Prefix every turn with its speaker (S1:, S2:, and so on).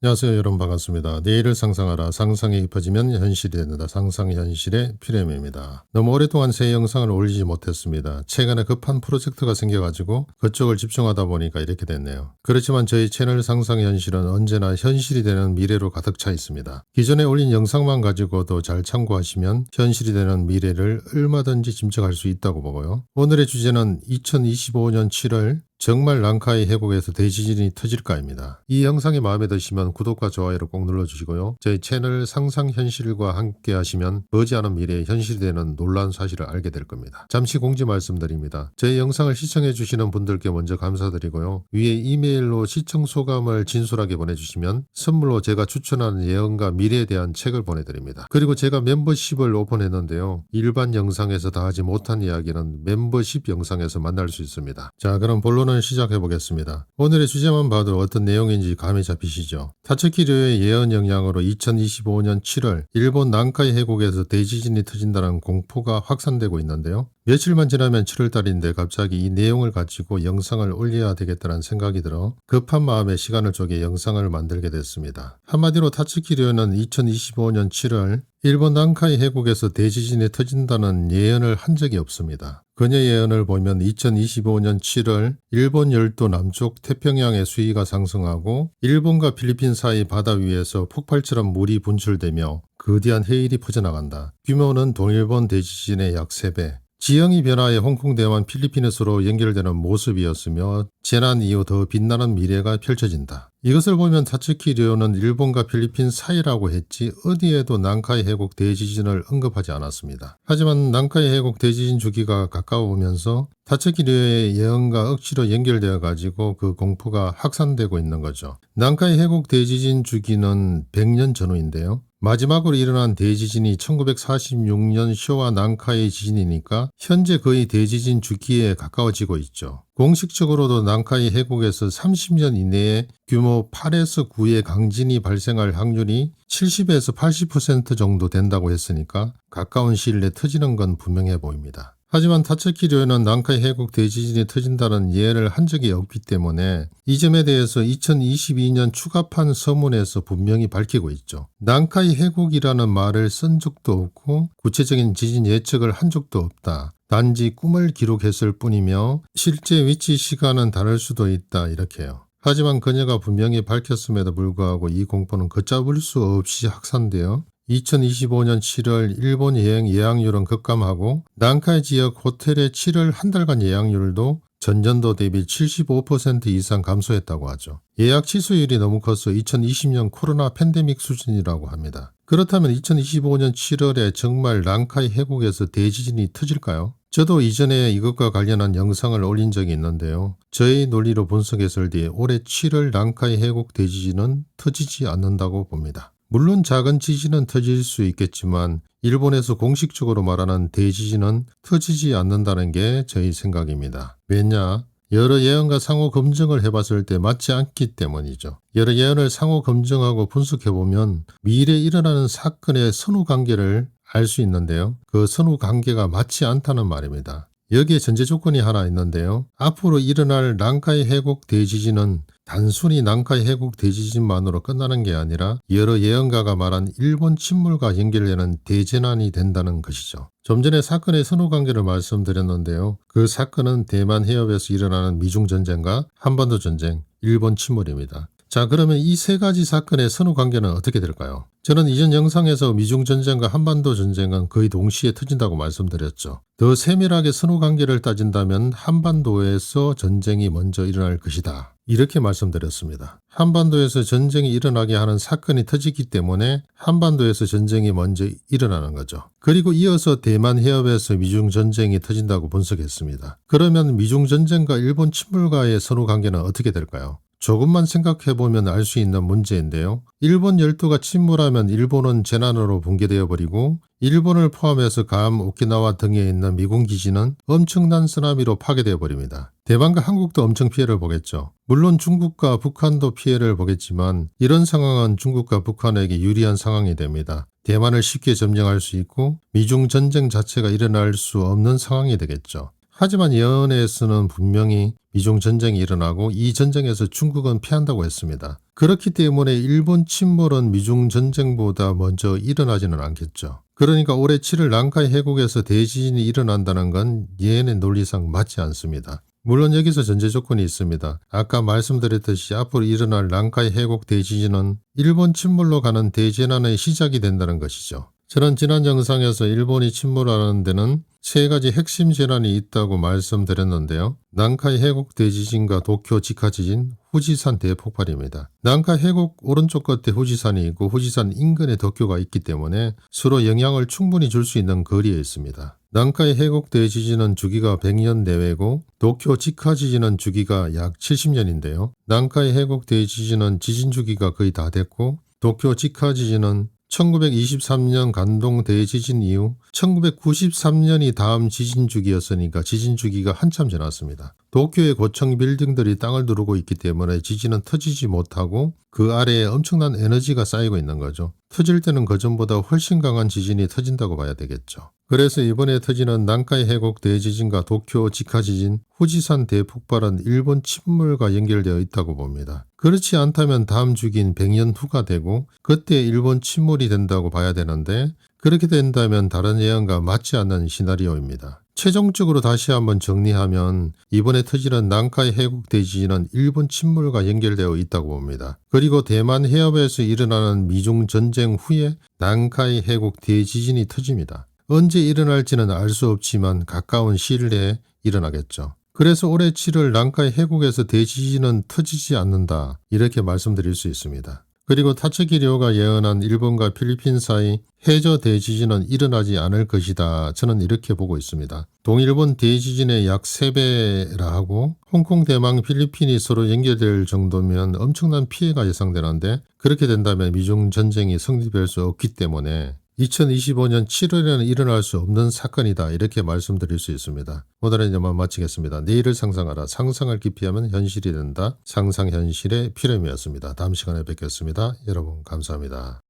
S1: 안녕하세요 여러분 반갑습니다. 내일을 상상하라 상상이 깊어지면 현실이 된다 상상 현실의 피레미입니다. 너무 오랫동안 새 영상을 올리지 못했습니다. 최근에 급한 프로젝트가 생겨가지고 그쪽을 집중하다 보니까 이렇게 됐네요. 그렇지만 저희 채널 상상 현실은 언제나 현실이 되는 미래로 가득 차 있습니다. 기존에 올린 영상만 가지고도 잘 참고하시면 현실이 되는 미래를 얼마든지 짐작할 수 있다고 보고요. 오늘의 주제는 2025년 7월 정말 랑카이 해국에서 대지진이 터질까입니다. 이 영상이 마음에 드시면 구독과 좋아요를 꼭 눌러주시고요. 저희 채널 상상현실과 함께 하시면 머지 않은 미래에 현실이 되는 놀라운 사실을 알게 될 겁니다. 잠시 공지 말씀드립니다. 저희 영상을 시청해 주시는 분들께 먼저 감사드리고요. 위에 이메일로 시청 소감을 진솔하게 보내주시면 선물로 제가 추천하는 예언과 미래에 대한 책을 보내드립니다. 그리고 제가 멤버십을 오픈했는데요. 일반 영상에서 다 하지 못한 이야기는 멤버십 영상에서 만날 수 있습니다. 자 그럼 본론 을 시작해 보겠습니다. 오늘의 주제만 봐도 어떤 내용인지 감이 잡히시죠? 타츠키료의 예언 영향으로 2025년 7월 일본 난카이 해국에서 대지진이 터진다는 공포가 확산되고 있는데요. 며칠만 지나면 7월달인데 갑자기 이 내용을 가지고 영상을 올려야 되겠다는 생각이 들어 급한 마음에 시간을 쪼개 영상을 만들게 됐습니다. 한마디로 타츠키료는 2025년 7월 일본 난카이 해국에서 대지진이 터진다는 예언을 한 적이 없습니다. 그녀 예언을 보면 2025년 7월 일본 열도 남쪽 태평양의 수위가 상승하고 일본과 필리핀 사이 바다 위에서 폭발처럼 물이 분출되며 거대한 해일이 퍼져나간다. 규모는 동일본 대지진의 약 3배. 지형이 변화해 홍콩, 대만, 필리핀에서로 연결되는 모습이었으며 재난 이후 더 빛나는 미래가 펼쳐진다. 이것을 보면 타츠키료는 일본과 필리핀 사이라고 했지 어디에도 난카이 해국 대지진을 언급하지 않았습니다. 하지만 난카이 해국 대지진 주기가 가까워오면서 타츠키료의 예언과 억지로 연결되어 가지고 그 공포가 확산되고 있는 거죠. 난카이 해국 대지진 주기는 100년 전후인데요. 마지막으로 일어난 대지진이 1946년 쇼와 난카이 지진이니까 현재 거의 대지진 주기에 가까워지고 있죠. 공식적으로도 난카이 해국에서 30년 이내에 규모 8에서 9의 강진이 발생할 확률이 70에서 80% 정도 된다고 했으니까 가까운 시일 내에 터지는 건 분명해 보입니다. 하지만 타츠키료는 난카이 해국 대지진이 터진다는 예를 한 적이 없기 때문에 이 점에 대해서 2022년 추가판 서문에서 분명히 밝히고 있죠. 난카이 해국이라는 말을 쓴 적도 없고 구체적인 지진 예측을 한 적도 없다. 단지 꿈을 기록했을 뿐이며 실제 위치 시간은 다를 수도 있다 이렇게요. 하지만 그녀가 분명히 밝혔음에도 불구하고 이 공포는 걷잡을 수 없이 확산되어 2025년 7월 일본 여행 예약률은 급감하고 난카이 지역 호텔의 7월 한 달간 예약률도 전년도 대비 75% 이상 감소했다고 하죠. 예약 취소율이 너무 커서 2020년 코로나 팬데믹 수준이라고 합니다. 그렇다면 2025년 7월에 정말 랑카이 해국에서 대지진이 터질까요? 저도 이전에 이것과 관련한 영상을 올린 적이 있는데요. 저의 논리로 분석했을 때 올해 7월 랑카이 해국 대지진은 터지지 않는다고 봅니다. 물론 작은 지진은 터질 수 있겠지만 일본에서 공식적으로 말하는 대지진은 터지지 않는다는 게 저희 생각입니다. 왜냐? 여러 예언과 상호 검증을 해봤을 때 맞지 않기 때문이죠. 여러 예언을 상호 검증하고 분석해보면 미래에 일어나는 사건의 선후 관계를 알 수 있는데요. 그 선후 관계가 맞지 않다는 말입니다. 여기에 전제 조건이 하나 있는데요. 앞으로 일어날 난카이 해국 대지진은 단순히 난카이 해국 대지진만으로 끝나는 게 아니라 여러 예언가가 말한 일본 침몰과 연결되는 대재난이 된다는 것이죠. 좀 전에 사건의 선후관계를 말씀드렸는데요. 그 사건은 대만 해협에서 일어나는 미중 전쟁과 한반도 전쟁, 일본 침몰입니다. 자 그러면 이 세 가지 사건의 선후 관계는 어떻게 될까요? 저는 이전 영상에서 미중 전쟁과 한반도 전쟁은 거의 동시에 터진다고 말씀드렸죠. 더 세밀하게 선후 관계를 따진다면 한반도에서 전쟁이 먼저 일어날 것이다. 이렇게 말씀드렸습니다. 한반도에서 전쟁이 일어나게 하는 사건이 터지기 때문에 한반도에서 전쟁이 먼저 일어나는 거죠. 그리고 이어서 대만 해협에서 미중 전쟁이 터진다고 분석했습니다. 그러면 미중 전쟁과 일본 침몰과의 선후 관계는 어떻게 될까요? 조금만 생각해보면 알 수 있는 문제인데요. 일본 열도가 침몰하면 일본은 재난으로 붕괴되어 버리고 일본을 포함해서 감, 오키나와 등에 있는 미군 기지는 엄청난 쓰나미로 파괴되어 버립니다. 대만과 한국도 엄청 피해를 보겠죠. 물론 중국과 북한도 피해를 보겠지만 이런 상황은 중국과 북한에게 유리한 상황이 됩니다. 대만을 쉽게 점령할 수 있고 미중 전쟁 자체가 일어날 수 없는 상황이 되겠죠. 하지만 예언에서는 분명히 미중 전쟁이 일어나고 이 전쟁에서 중국은 피한다고 했습니다. 그렇기 때문에 일본 침몰은 미중 전쟁보다 먼저 일어나지는 않겠죠. 그러니까 올해 7월 랑카이 해국에서 대지진이 일어난다는 건 예언의 논리상 맞지 않습니다. 물론 여기서 전제 조건이 있습니다. 아까 말씀드렸듯이 앞으로 일어날 랑카이 해국 대지진은 일본 침몰로 가는 대재난의 시작이 된다는 것이죠. 저는 지난 영상에서 일본이 침몰하는 데는 세 가지 핵심 재난이 있다고 말씀드렸는데요. 난카이 해국 대지진과 도쿄 직하 지진, 후지산 대폭발입니다. 난카이 해국 오른쪽 끝에 후지산이 있고 후지산 인근에 도쿄가 있기 때문에 서로 영향을 충분히 줄 수 있는 거리에 있습니다. 난카이 해국 대지진은 주기가 100년 내외고 도쿄 직하 지진은 주기가 약 70년인데요. 난카이 해국 대지진은 지진 주기가 거의 다 됐고 도쿄 직하 지진은 1923년 간동 대지진 이후 1993년이 다음 지진 주기였으니까 지진 주기가 한참 지났습니다. 도쿄의 고층 빌딩들이 땅을 누르고 있기 때문에 지진은 터지지 못하고 그 아래에 엄청난 에너지가 쌓이고 있는 거죠. 터질 때는 그전보다 훨씬 강한 지진이 터진다고 봐야 되겠죠. 그래서 이번에 터지는 난카이 해곡 대지진과 도쿄 직하 지진, 후지산 대폭발은 일본 침몰과 연결되어 있다고 봅니다. 그렇지 않다면 다음 주기인 100년 후가 되고 그때 일본 침몰이 된다고 봐야 되는데 그렇게 된다면 다른 예언과 맞지 않는 시나리오입니다. 최종적으로 다시 한번 정리하면 이번에 터지는 난카이 해국 대지진은 일본 침몰과 연결되어 있다고 봅니다. 그리고 대만 해협에서 일어나는 미중 전쟁 후에 난카이 해국 대지진이 터집니다. 언제 일어날지는 알 수 없지만 가까운 시일 내에 일어나겠죠. 그래서 올해 7월 난카이 해국에서 대지진은 터지지 않는다 이렇게 말씀드릴 수 있습니다. 그리고 타츠기료가 예언한 일본과 필리핀 사이 해저 대지진은 일어나지 않을 것이다. 저는 이렇게 보고 있습니다. 동일본 대지진의 약 3배라 하고 홍콩, 대망, 필리핀이 서로 연결될 정도면 엄청난 피해가 예상되는데 그렇게 된다면 미중 전쟁이 성립될 수 없기 때문에 2025년 7월에는 일어날 수 없는 사건이다. 이렇게 말씀드릴 수 있습니다. 오늘은 이만 마치겠습니다. 내일을 상상하라. 상상을 기피하면 현실이 된다. 상상현실의 피렘이었습니다. 다음 시간에 뵙겠습니다. 여러분 감사합니다.